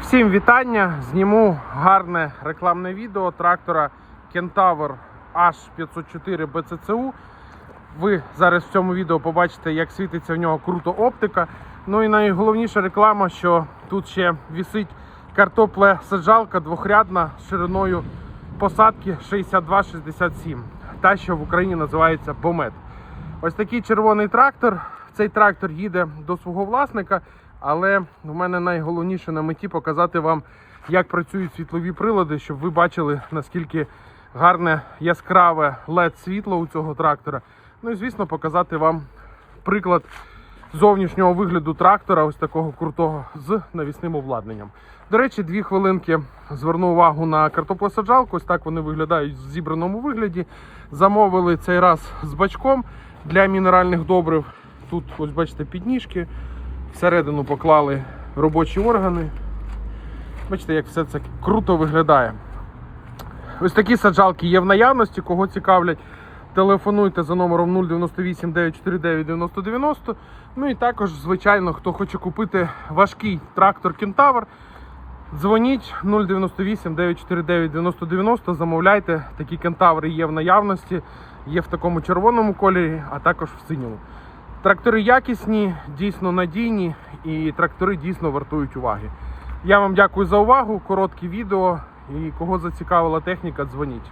Всім вітання! Зніму гарне рекламне відео трактора Kentaur H504 BCCU. Ви зараз в цьому відео побачите, як світиться в нього круто оптика. Ну і найголовніша реклама, що тут ще вісить картопле саджалка двохрядна з шириною посадки 62-67. Та, що в Україні називається Бомет. Ось такий червоний трактор. Цей трактор їде до свого власника, але в мене найголовніше на меті показати вам, як працюють світлові прилади, щоб ви бачили, наскільки гарне яскраве led світло у цього трактора. Ну і звісно, показати вам приклад зовнішнього вигляду трактора, ось такого крутого з навісним обладнанням. До речі, дві хвилинки зверну увагу на картоплесаджалку. Ось так вони виглядають в зібраному вигляді. Замовили цей раз з бачком для мінеральних добрив. Тут, ось бачите, підніжки. Всередину поклали робочі органи. Бачите, як все це круто виглядає. Ось такі саджалки є в наявності. Кого цікавлять, телефонуйте за номером 098 949 9090. Ну і також, звичайно, хто хоче купити важкий трактор Кентавр, дзвоніть 098 949 9090, замовляйте. Такі кентаври є в наявності, є в такому червоному кольорі, а також в синьому. Трактори якісні, дійсно надійні і трактори дійсно вартують уваги. Я вам дякую за увагу, коротке відео. І кого зацікавила техніка, дзвоніть.